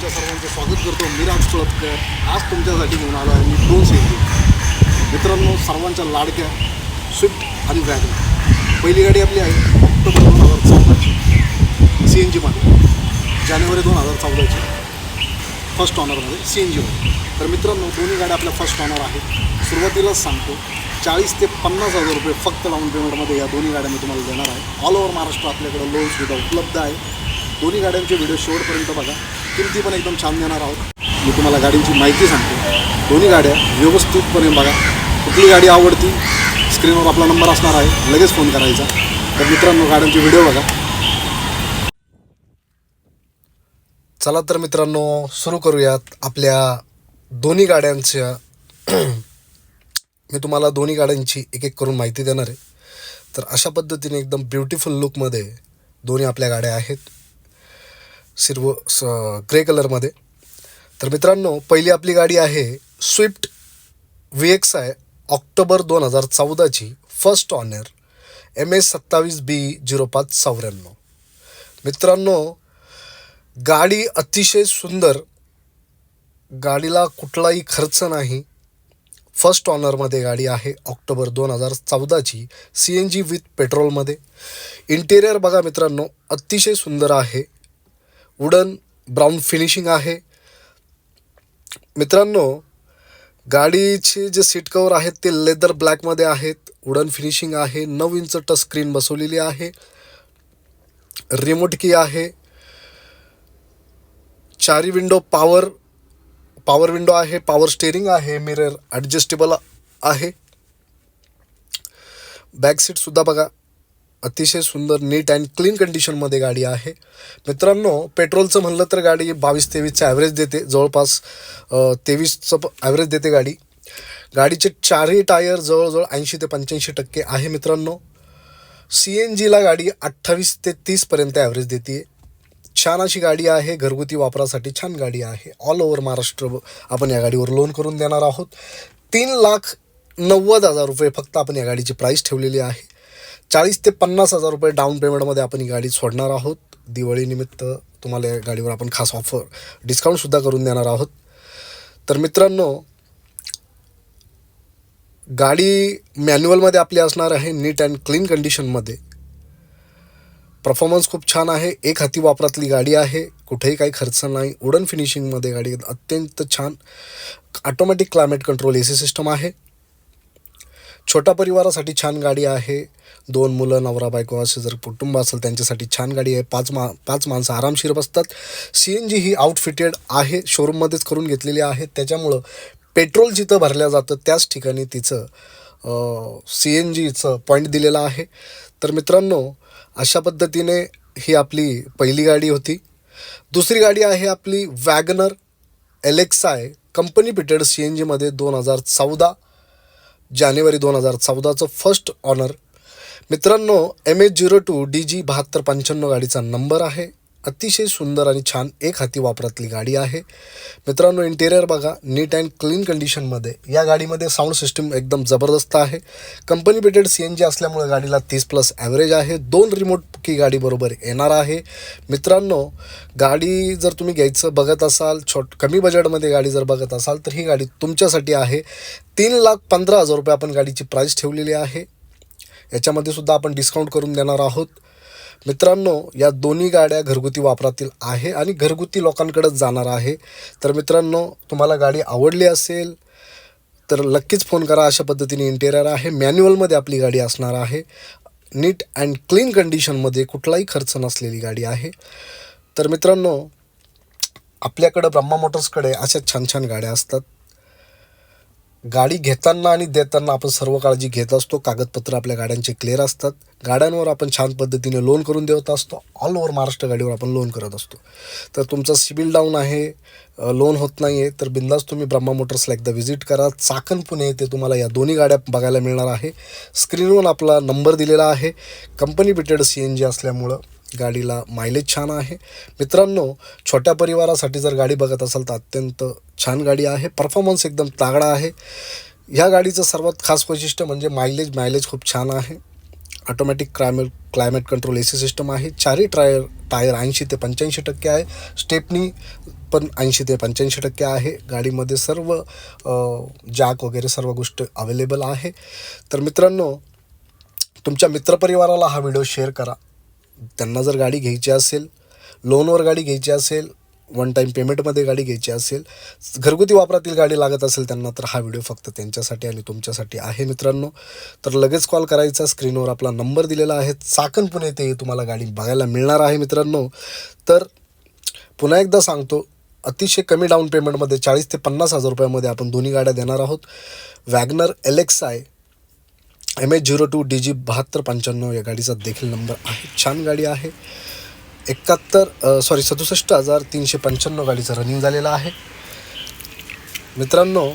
तुमच्या सर्वांचं स्वागत करतो. मी राज कुळपकर आज तुमच्यासाठी घेऊन आलो आहे मी दोन सी मित्रांनो सर्वांच्या लाडक्या स्विफ्ट आणि वॅगन. पहिली गाडी आपली आहे ऑक्टोबर दोन हजार चौदाची. सी एन जीमध्ये जानेवारी दोन हजार चौदाची. फर्स्ट ऑनरमध्ये सी एन जीमध्ये तर मित्रांनो दोन्ही गाड्या आपल्या फर्स्ट ऑनर आहेत. सुरुवातीलाच सांगतो चाळीस ते पन्नास हजार रुपये फक्त डाऊन पेमेंटमध्ये या दोन्ही गाड्या मी तुम्हाला देणार आहे. ऑल ओव्हर महाराष्ट्र आपल्याकडे लोन सुविधा उपलब्ध आहे. दोन्ही गाड्यांचे व्हिडिओ शेवटपर्यंत बघा. किमती पण एकदम छान देणार आहोत. मी तुम्हाला गाडींची माहिती सांगतो. दोन्ही गाड्या व्यवस्थितपणे बघा. कुठली गाडी आवडती स्क्रीनवर आपला नंबर असणार आहे. लगेच फोन करायचा. तर मित्रांनो गाड्यांचे व्हिडिओ बघा. चला तर मित्रांनो सुरू करूयात आपल्या दोन्ही गाड्यांच्या. मी तुम्हाला दोन्ही गाड्यांची एक एक करून माहिती देणार आहे. तर अशा पद्धतीने एकदम ब्युटिफुल लुकमध्ये दोन्ही आपल्या गाड्या आहेत. सिर्व स ग्रे कलरमध्ये. तर मित्रांनो पहिली आपली गाडी आहे स्विफ्ट व्ही एक्स आहे ऑक्टोबर दोन हजार चौदाची फर्स्ट ऑनर एम एस सत्तावीस बी झिरो पाच चौऱ्याण्णव. मित्रांनो गाडी अतिशय सुंदर गाडीला कुठलाही खर्च नाही. फर्स्ट ऑनरमध्ये गाडी आहे ऑक्टोबर दोन हजार चौदाची सी एन जी विथ पेट्रोलमध्ये. इंटेरियर बघा मित्रांनो अतिशय सुंदर आहे. वुडन ब्राऊन फिनिशिंग आहे. मित्रांनो गाडीचे जे सीट कवर आहेत ते लेदर ब्लॅकमध्ये आहेत. वुडन फिनिशिंग आहे. नऊ इंच टच स्क्रीन बसवलेली आहे. रिमोट की आहे. चारी विंडो पॉवर पॉवर विंडो आहे पॉवर स्टेअरिंग आहे मिरर ॲडजस्टेबल आहे. बॅक सीटसुद्धा बघा. अतिशय सुंदर नीट अँड क्लीन कंडिशनमध्ये गाडी आहे. मित्रांनो पेट्रोलचं म्हणलं तर गाडी बावीस तेवीसचं ॲव्हरेज देते. जवळपास तेवीसचं तेवीसचं ॲव्हरेज देते गाडी. गाडीचे चारही टायर जवळजवळ ऐंशी ते पंच्याऐंशी टक्के आहे मित्रांनो. सी एन जीला गाडी अठ्ठावीस ते तीसपर्यंत ॲव्हरेज देते छान अशी गाडी आहे. घरगुती वापरासाठी छान गाडी आहे. ऑल ओव्हर महाराष्ट्र आपण या गाडीवर लोन करून देणार आहोत. तीन लाख नव्वद हजार रुपये फक्त आपण या गाडीची प्राईस ठेवलेली आहे. चाळीस ते पन्नास हजार रुपये डाऊन पेमेंटमध्ये आपण ही गाडी सोडणार आहोत. दिवाळीनिमित्त तुम्हाला या गाडीवर आपण खास ऑफर डिस्काउंटसुद्धा करून देणार आहोत. तर मित्रांनो गाडी मॅन्युअलमध्ये आपली असणार आहे नीट अँड क्लीन कंडिशनमध्ये परफॉर्मन्स खूप छान आहे. एक हाती वापरातली गाडी आहे. कुठेही काही खर्च नाही. वुडन फिनिशिंगमध्ये गाडी अत्यंत छान. Automatic climate control A C system आहे. छोट्या परिवारासाठी छान गाडी आहे. दोन मुलं नवरा बायको असे जर कुटुंब असेल त्यांच्यासाठी छान गाडी आहे. पाच मा पाच माणसं आरामशीर बसतात. सी एन जी ही आउटफिटेड आहे. शोरूममध्येच करून घेतलेली आहे. त्याच्यामुळं पेट्रोल जिथं भरल्या जातं त्याच ठिकाणी तिचं सी एन जीचं पॉईंट दिलेलं आहे. तर मित्रांनो अशा पद्धतीने ही आपली पहिली गाडी होती. दुसरी गाडी आहे आपली WagonR LXI company fitted C N जीमध्ये दोन हजार चौदा. जानेवारी दोन हजार चौदाचं फर्स्ट ऑनर मित्रांनो M H zero two D G बहात्तर पंच्याण्णव गाडीचा नंबर आहे. अतिशय सुंदर आणि छान एक हाती वापरातली गाडी आहे. मित्रांनो इंटेरियर बघा नीट अँड क्लीन कंडिशनमध्ये या गाडीमध्ये साऊंड सिस्टीम एकदम जबरदस्त आहे. Company fitted C N G असल्यामुळे गाडीला तीस प्लस ॲव्हरेज आहे. दोन रिमोट की गाडी बरोबर येणार आहे. मित्रांनो गाडी जर तुम्ही घ्यायचं बघत असाल छोट कमी बजेटमध्ये गाडी जर बघत असाल तर ही गाडी तुमच्यासाठी आहे. तीन लाख पंधरा हजार रुपये आपण गाडीची प्राईस ठेवलेली आहे. याच्यामध्ये सुद्धा आपण डिस्काउंट करून देणार आहोत. मित्रांनो या दोन्ही गाड्या घरगुती वापरातील आहे आणि घरगुती लोकांकडेच जाणार आहे. तर मित्रांनो तुम्हाला गाडी आवडली असेल तर नक्कीच फोन करा. अशा पद्धतीने इंटेरियर आहे. मॅन्युअलमध्ये आपली गाडी असणार आहे. नीट अँड क्लीन कंडिशनमध्ये कुठलाही खर्च नसलेली गाडी आहे. तर मित्रांनो आपल्याकडं ब्रह्मा मोटर्सकडे अशा छान छान गाड्या असतात. गाडी घेताना आणि देताना आपण सर्व काळजी घेत असतो. कागदपत्र आपल्या गाड्यांचे क्लिअर असतात. गाड्यांवर आपण छान पद्धतीने लोन करून देत असतो. ऑल ओव्हर महाराष्ट्र गाडीवर आपण लोन करत असतो. तर तुमचा सिबिल डाऊन आहे. लोन होत नाही आहे तर बिंदास तुम्ही ब्रह्मा मोटर्सला एकदा व्हिजिट करा. चाकण पुणे ते तुम्हाला या दोन्ही गाड्या बघायला मिळणार आहे. स्क्रीनवर आपला नंबर दिलेला आहे. Company fitted C N G असल्यामुळं गाडीला मायलेज छान आहे. मित्रांनो छोट्या परिवारासाठी जर गाडी बघत असाल तर अत्यंत छान गाडी आहे. परफॉर्मन्स एकदम तागडा आहे. ह्या गाडीचं सर्वात खास वैशिष्ट्य म्हणजे मायलेज मायलेज खूप छान आहे. Automatic climate climate control A C system आहे. चारही टायर टायर ऐंशी ते पंच्याऐंशी टक्के आहे. स्टेपनी पण ऐंशी ते पंच्याऐंशी टक्के आहे. गाडीमध्ये सर्व जॅक वगैरे सर्व गोष्ट अवेलेबल आहे. तर मित्रांनो तुमच्या मित्रपरिवाराला हा व्हिडिओ शेअर करा. त्यांना जर गाडी घ्यायची असेल लोनवर गाडी घ्यायची असेल वन टाईम पेमेंटमध्ये गाडी घ्यायची असेल घरगुती वापरातील गाडी लागत असेल त्यांना तर हा व्हिडिओ फक्त त्यांच्यासाठी आणि तुमच्यासाठी आहे मित्रांनो. तर लगेच कॉल करायचा स्क्रीनवर आपला नंबर दिलेला आहे. चाकण पुणे ते तुम्हाला गाडी बघायला मिळणार आहे मित्रांनो. तर पुन्हा एकदा सांगतो अतिशय कमी डाऊन पेमेंटमध्ये चाळीस ते पन्नास हजार रुपयामध्ये आपण दोन्ही गाड्या देणार आहोत. WagonR LX I M H zero two D G बहात्तर पंच्याण्णव या गाडीचा देखील नंबर आहे. छान गाडी आहे. एकाहत्तर सॉरी सदुसष्ट हजार तीनशे पंच्याण्णव गाडीचं रनिंग झालेलं आहे. मित्रांनो